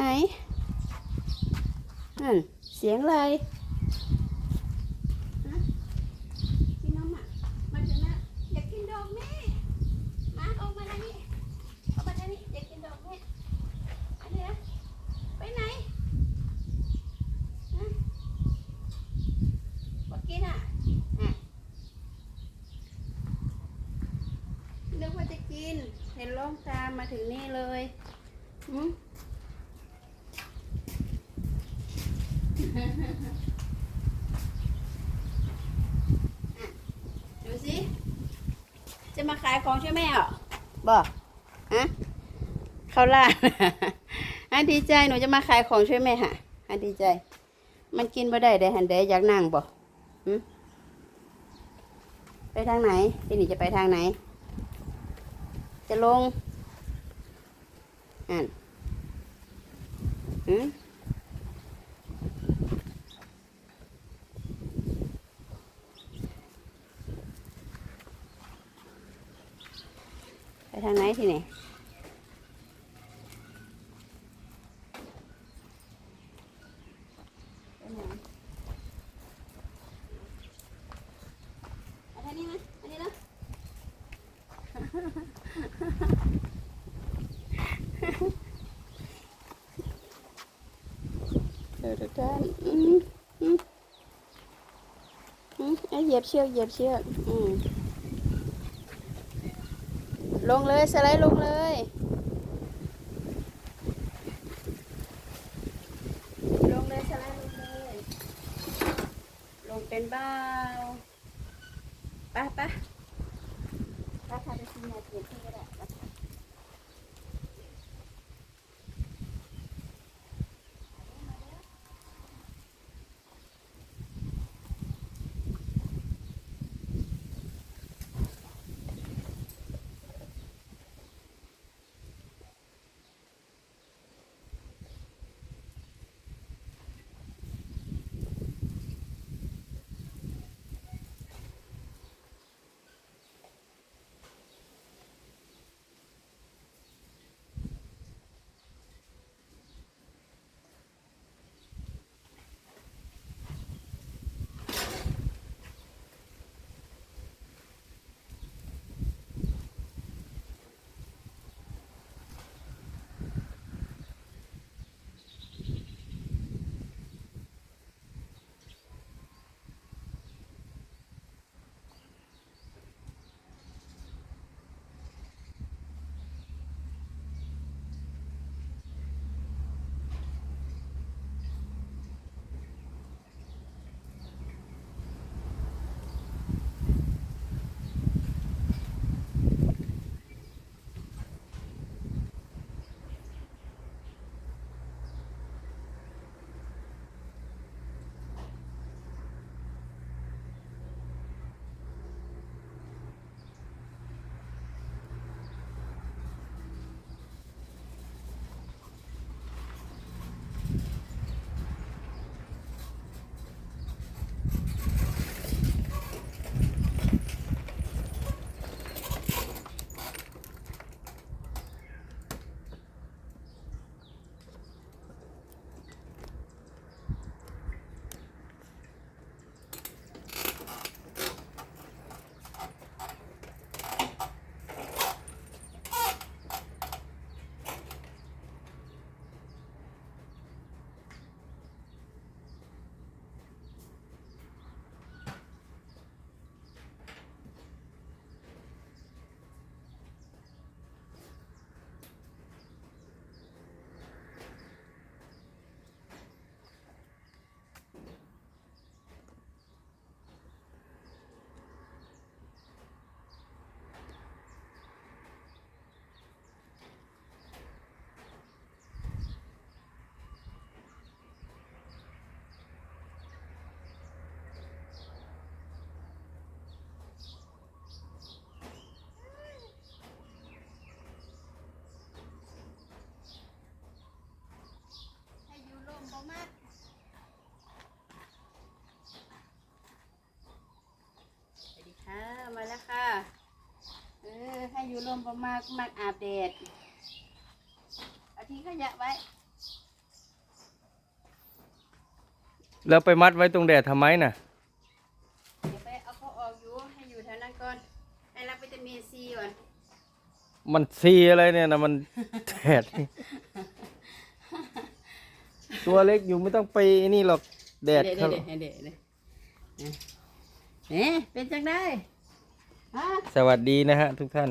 ไหน นั่น เสียงอะไรฮะกินนมอะมาถึงแล้วอยากกินดอกแม่มาออกมาทางนี้ออกมาทางนี้อยากกินดอกแม่อันนี้นะไปไหนฮะบอกกินอะอะนึกว่าจะกิน เห็นร้องตามมาถึงนี่เลยหืม ดูสิ จะมาขายของใช่ไหมอะบอกฮะเขาล่าอะดีใจหนูจะมาขายของช่วยแม่ฮะอะดีใจ มันกินบ่ได้เด้หันเดอยากนั่งบ่หึไปทางไหนที่นี่จะไปทางไหน จะลงอ่นหืมไปทางไหนทีนี่ไปไหนเอาางนี้ไหมอันนี้นะเดี๋ยวทุกท่านอืมอืมอืมเอาเหยียบเชือกเหยียบเชือกอืม ลงเลยสไลด์ลงเลย ลงเลยสไลด์ลงเลย ลงเป็นเบ้าไปไปไปค่ะจะกินยาเปลี่ยนที่ก็ได้ มบ่มากมากอาบแดดเอาทิ้งขยะไว้ แล้วไปมัดไว้ตรงแดดทำไมน่ะ เดี๋ยวไปเอาเขาออกอยู่ให้อยู่แถวนั้นก่อน ให้รับวิตามินซีก่อนมันซีอะไรเนี่ยนะมัน แดดตัวเล็กอยู่ไม่ต้องไปนี่หรอกแดดเด็ดเขาเด็ดเด็ดเด็ดเนี่ยเป็นจังได้ฮะ สวัสดีนะฮะทุกท่าน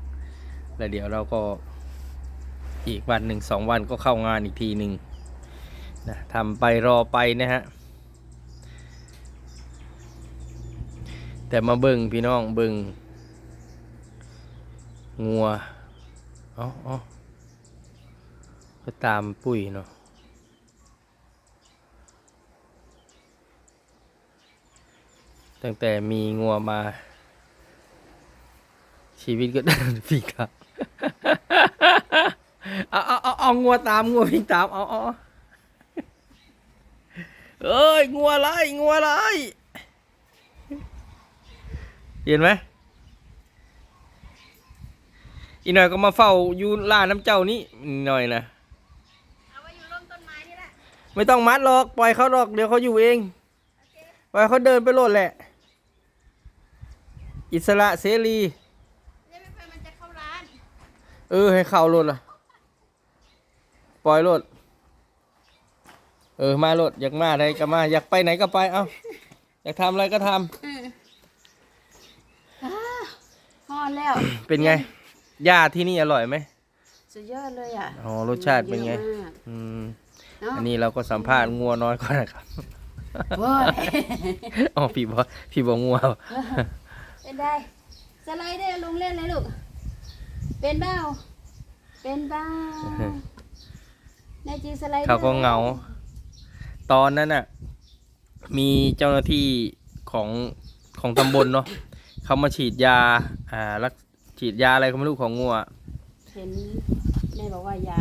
แล้วเดี๋ยวเราก็อีกวันหนึ่งสองวันก็เข้างานอีกทีหนึ่งนะทำไปรอไปนะฮะ แต่มาเบิ่งพี่น้องเบิ่งงัวอ๋ออ๋อก็ตามปุ้ยเนาะตั้งแต่มีงัวมา ชีวิตก็เดินพี่ครับ เอาเอาเอาเอางัวตามงัววิ่งตามเอาเอาเอาเอ้ยงัวไรงัวไรเห็นไหมอีกหน่อยก็มาเฝ้าอยู่ล่าน้ำเจ้านี้หน่อยนะเอาไว้อยู่ร่มต้นไม้นี่แหละไม่ต้องมัดหรอกปล่อยเขาหรอกเดี๋ยวเขาอยู่เองปล่อยเขาเดินไปโลดแหละ อิสระเสรีเนี่ยไม่เป็นมันจะเข้าร้าน เออให้เข้าโลดล่ะ ปล่อยโลดเออมาโลดอยากมาไหนก็มา อยากไปไหนก็ไปเอ้าอยากทำอะไรก็ทำฮอนแล้วเป็นไงหญ้าที่นี่อร่อยไหม สุดยอดเลยอะอ๋อรสชาติเป็นไง ยอะมากอืมเนาะอันนี้เราก็สัมภาษณ์งัวน้อยก่อนนะครับโว้ยอ๋อพี่บอกพี่บอกงัวเป็นได้สไลเดอร์ลงเล่นเลยลูก เป็นเบ้าเป็นเบ้า ในจีสไลเดอร์เขาก็เหงา ตอนนั้นน่ะ มีเจ้าหน้าที่ของของตำบลเนาะ เขามาฉีดยา อ่ารักฉีดยาอะไรก็ไม่รู้ของงัวเห็นแม่บอกว่ายา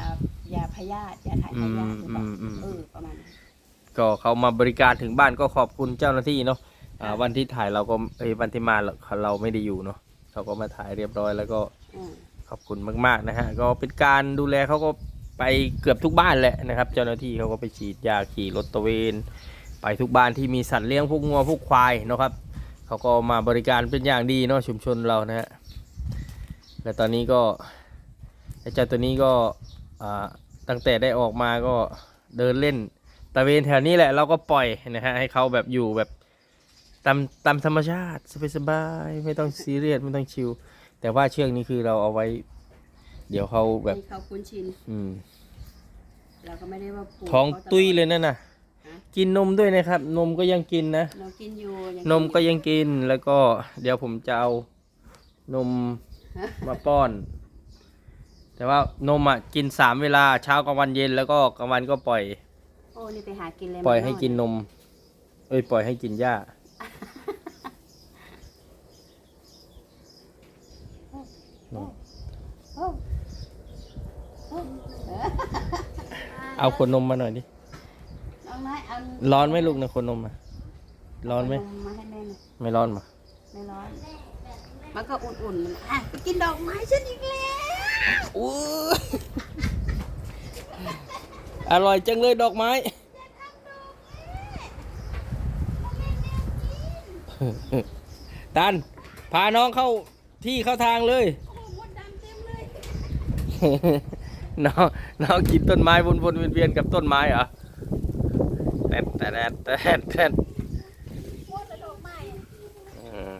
ยาพยาธิยาถ่ายพยาธิหรือเปล่าอืมอืมอืม เออประมาณนั้นก็เขามาบริการถึงบ้านก็ขอบคุณเจ้าหน้าที่เนาะอ่าวันที่ถ่ายเราก็เอ้ยวันที่มาเราเราไม่ได้อยู่เนาะเขาก็มาถ่ายเรียบร้อยแล้วก็ อืมขอบคุณมาก ๆ นะฮะ ก็เป็นการดูแลเขาก็ ไปเกือบทุกบ้านแหละนะครับ เจ้าหน้าที่เขาก็ไปฉีดยาขี่รถตะเวนไปทุกบ้านที่มีสัตว์เลี้ยงพวกงัวพวกควายนะครับเขาก็มาบริการเป็นอย่างดีเนาะชุมชนเรานะฮะและตอนนี้ก็ไอ้เจ้าตัวนี้ก็อ่าตั้งแต่ได้ออกมาก็เดินเล่นตะเวนแถวนี้แหละเราก็ปล่อยนะฮะให้เขาแบบอยู่แบบตามตามธรรมชาติสบายๆไม่ต้องซีเรียสไม่ต้องชิลแต่ว่าเชือกนี้คือเราเอาไว้ เดี๋ยวเขาแบบให้เขาคุ้นชินอืมเราก็ไม่ได้ว่าปลูกท้องขาลด ตุ้ยเลยนั่นน่ะ ฮะ กินนมด้วยนะครับ นมก็ยังกินนะ เรากินอยู่ยันมก็ยังกินแล้วก็เดี๋ยวผมจะเอานมมาป้อน แต่ว่านมอะกินสามเวลาเช้ากลางวันเย็นแล้วก็กลางวันก็ปล่อย โอ้นี่ไปหากินเลยปล่อยมาให้กินนม เอ้ยปล่อยให้กินหญ้าโอ้โอ้ เอาขวดนมมาหน่อยดิ น้องน้อยเอาร้อนไหมลูกนะขวดนมอะ ร้อนไหม เามาให้แม่หน่อยไม่ร้อนมาไม่ร้อน มันก็อุ่นๆมันอะไปกินดอกไม้ฉันอีกแล้วอู้อร่อยจังเลยดอกไม้ ตัน พาน้องเข้าที่เข้าทางเลย โอ้โหมดดำเต็มเลย น้องน้องกินต้นไม้วนๆเวียนๆกับต้นไม้เหรอแตนแตนแตนแตนหมดเลยดอกไม้อะอืม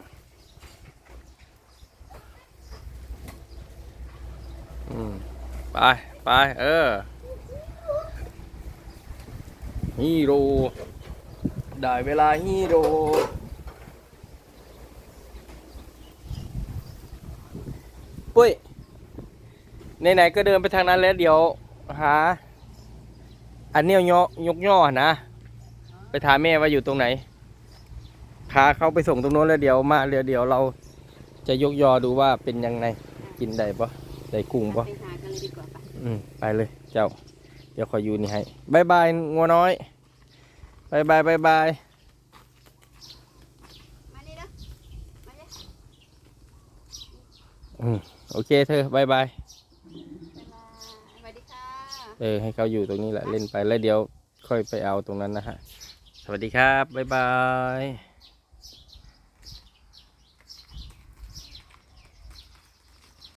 อืมไปไปเออฮีโร่ได้เวลาฮีโร่ปุ้ย ไหนๆก็เดินไปทางนั้นแล้วเดี๋ยวหา อันเนี้ยยอยกย่อนะ ไปถามแม่ว่าอยู่ตรงไหนพาเขาไปส่งตรงโน้นแล้วเดี๋ยวมาเดี๋ยวเดี๋ยวเราจะยกยอดูว่าเป็นยังไงกินได้ปะได้กุ้งปะไปหากันเลยดีกว่าปะอืมไปเลยเจ้า เดี๋ยวคอยอยู่นี่ให้บายบายงัวน้อยบายบายบายบายมานี่เด้อมาเนี่ยอืมโอเคเธอบายบายสวัสดีค่ะ เออให้เขาอยู่ตรงนี้แหละเล่นไปแล้วเดี๋ยวค่อยไปเอาตรงนั้นนะฮะ สวัสดีครับ บ๊ายบาย